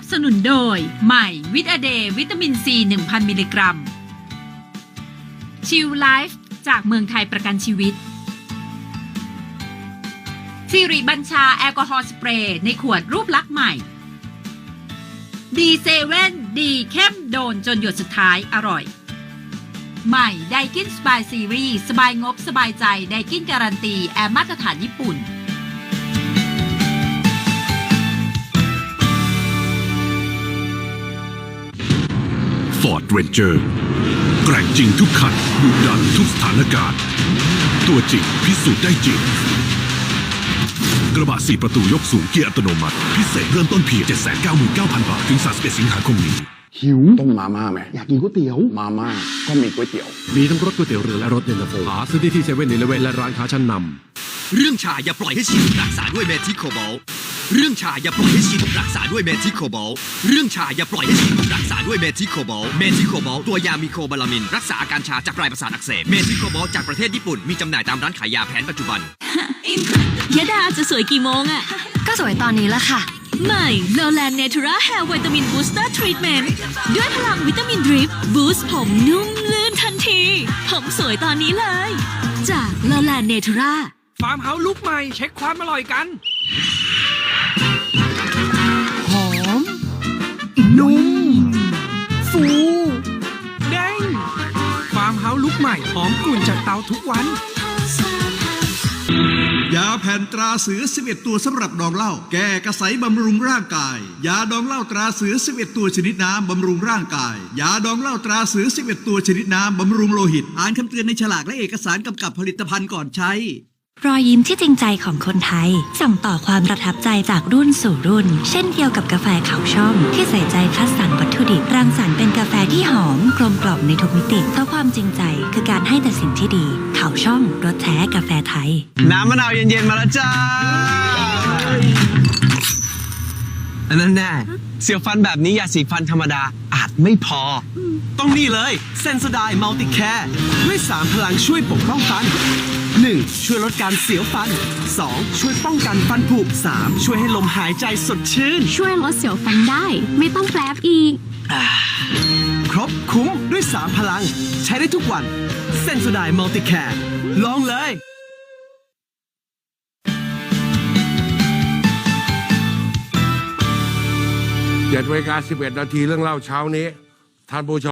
นับสนุนโดย ใหม่วิตาเดย์วิตามินซี 1000 มิลลิกรัม ชิลไลฟ์จากเมืองไทยประกันชีวิตสิริบัญชาแอลกอฮอล์สเปรย์ในขวดรูปลักษณ์ใหม่ ดีเซเว่นดีเข้มโดนจนหยดสุดท้ายอร่อย ใหม่ไดกินสบายซีรีส์สบายงบสบายใจไดกินการันตีแอร์มาตรฐานญี่ปุ่น Ford Ranger แกร่งจริงทุกคันดุดันทุกสถานการณ์ ตัวจริงพิสูจน์ได้จริง กระบะ 4 ประตูยกสูงเกียร์อัตโนมัติ พิเศษเริ่มต้นเพียง799,000 บาท ถึง 31 สิงหาคมนี้ หิวต้มมาม่าไหมอยากกินก๋วยเตี๋ยว มาม่าก็มีก๋วยเตี๋ยว มีทั้งรถก๋วยเตี๋ยวเรือและรถเย็นตาโฟหาซื้อได้ที่เซเว่นอีเลเวนและร้านค้าชั้นนำเรื่องชาอย่าปล่อยให้ชินรักษาด้วยเมทิโคบอล เรื่องชาอย่าปล่อยให้ชินรักษาด้วยเมทิโคบอล เรื่องชาอย่าปล่อยให้ชินรักษาด้วยเมทิโคบอล เมทิโคบอล ตัวยามีโคบาลามิน รักษาอาการชาจากปลายประสาทอักเสบ เมทิโคบอลจากประเทศญี่ปุ่น มีจำหน่ายตามร้านขายยาแผนปัจจุบันยดาจะสวยกี่โมงอะก็สวยตอนนี้ละค่ะ ใหม่โลแลนเนทูราแฮร์วิตามินบูสเตอร์ทรีทเมนต์ด้วยพลังวิตามินดริปบูสต์ผมนุ่มลื่นทันที ผมสวยตอนนี้เลย จากโลแลนเนทูราฟาร์มเฮาส์ลุกใหม่เช็คความอร่อยกัน หอม นุ่ม ฟู เด้งฟาร์มเฮาส์ลุกใหม่หอมกลุ่นจากเตาทุกวัน ยาแผ่นตราเสือ 11 ตัวสำหรับดองเหล้าแก้กระใสบำรุงร่างกาย ยาดองเหล้าตราเสือ 11 ตัวชนิดน้ำบำรุงร่างกาย ยาดองเหล้าตราเสือ 11 ตัวชนิดน้ำบำรุงโลหิต อ่านคำเตือนในฉลากและเอกสารกำกับผลิตภัณฑ์ก่อนใช้ รอยยิ้มที่จริงใจของคนไทย ส่งต่อความประทับใจจากรุ่นสู่รุ่น เช่นเดียวกับกาแฟเขาช่อง ที่ใส่ใจคัดสรรวัตถุดิบรังสรรค์เป็นกาแฟที่หอมกลมกล่อมในทุกมิติเพราะความจริงใจคือการให้แต่สิ่งที่ดี เขาช่องรสแท้กาแฟไทย น้ำมะนาวเย็นๆมาแล้วจ้าอันนั้นแน่ เสียวฟันแบบนี้ยาสีฟันธรรมดาอาจไม่พอ ต้องนี่เลยเซนสไดมัลติแคร์ด้วย3พลังช่วยปกป้องฟัน 1. ช่วยลดการเสียวฟัน 2. ช่วยป้องกันฟันผุ 3. ช่วยให้ลมหายใจสดชื่น ช่วยลดเสียวฟันได้ ไม่ต้องแปลบอีก ครบคุ้มด้วย 3 พลัง ใช้ได้ทุกวันเซนสไดมัลติแคร์ลองเลย เจ็ดนาฬิกาสิบเอ็ดนาทีเรื่องเล่าเช้านี้ ท่านผู้ชม